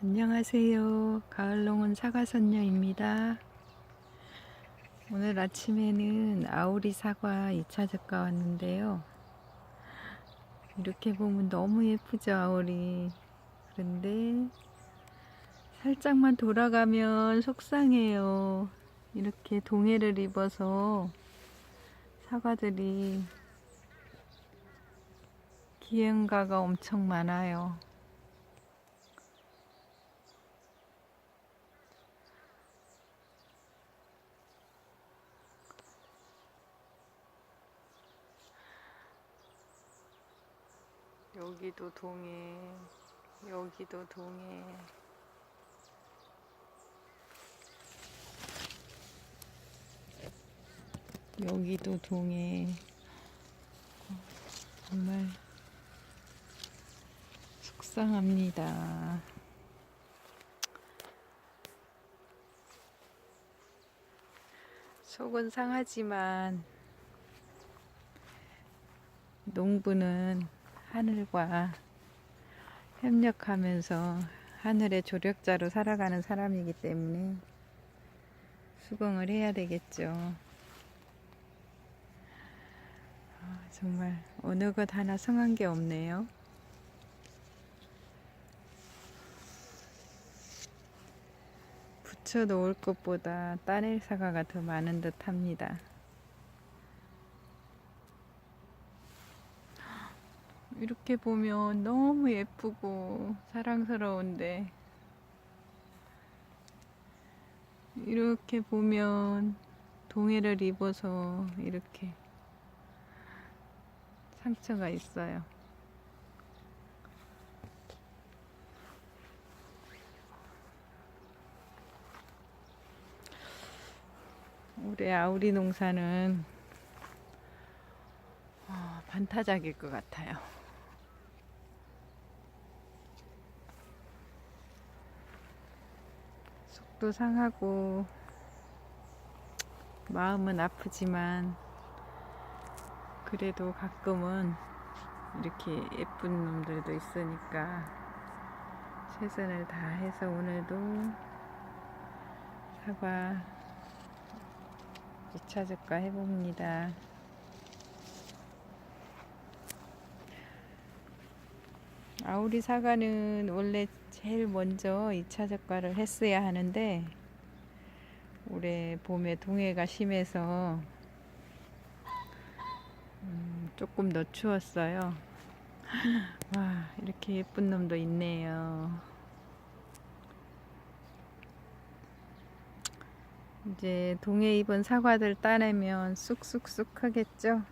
안녕하세요. 가을농은 사과선녀입니다. 오늘 아침에는 아우리 사과 2차 적가 왔는데요. 이렇게 보면 너무 예쁘죠, 아우리. 그런데 살짝만 돌아가면 속상해요. 이렇게 동해를 입어서 사과들이 기행가가 엄청 많아요. 여기도 동해, 여기도 동해. 여기도 동해. 어, 정말 속상합니다. 속은 상하지만 농부는 하늘과 협력하면서 하늘의 조력자로 살아가는 사람이기 때문에 수긍을 해야 되겠죠. 아, 정말 어느 것 하나 성한 게 없네요. 붙여 놓을 것보다 따낼 사과가 더 많은 듯 합니다. 이렇게 보면 너무 예쁘고 사랑스러운데 이렇게 보면 동해를 입어서 이렇게 상처가 있어요. 올해 아우리 농사는 어, 반타작일 것 같아요. 속도 상하고 마음은 아프지만 그래도 가끔은 이렇게 예쁜 놈들도 있으니까 최선을 다해서 오늘도 사과 2차 적가 해봅니다. 아우리 사과는 원래 제일 먼저 2차 적과를 했어야 하는데 올해 봄에 동해가 심해서 음, 조금 더 추웠어요. 와 이렇게 예쁜 놈도 있네요. 이제 동해 입은 사과들 따내면 쑥쑥쑥 하겠죠?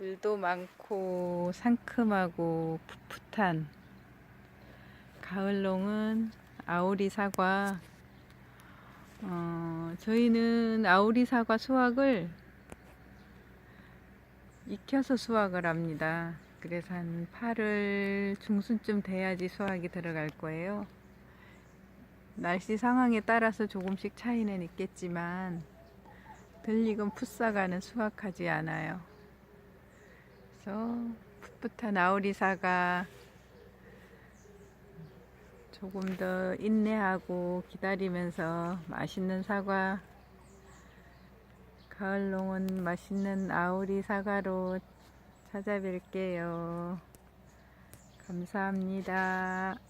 물도 많고 상큼하고 풋풋한 가을농은 아오리 사과 어, 저희는 아오리 사과 수확을 익혀서 수확을 합니다. 그래서 한 8월 중순쯤 돼야지 수확이 들어갈 거예요. 날씨 상황에 따라서 조금씩 차이는 있겠지만 들리건 풋사과는 수확하지 않아요. 그래서 풋풋한 아오리사가 조금 더 인내하고 기다리면서 맛있는 사과 가을농은 맛있는 아오리 사과로 찾아뵐게요. 감사합니다.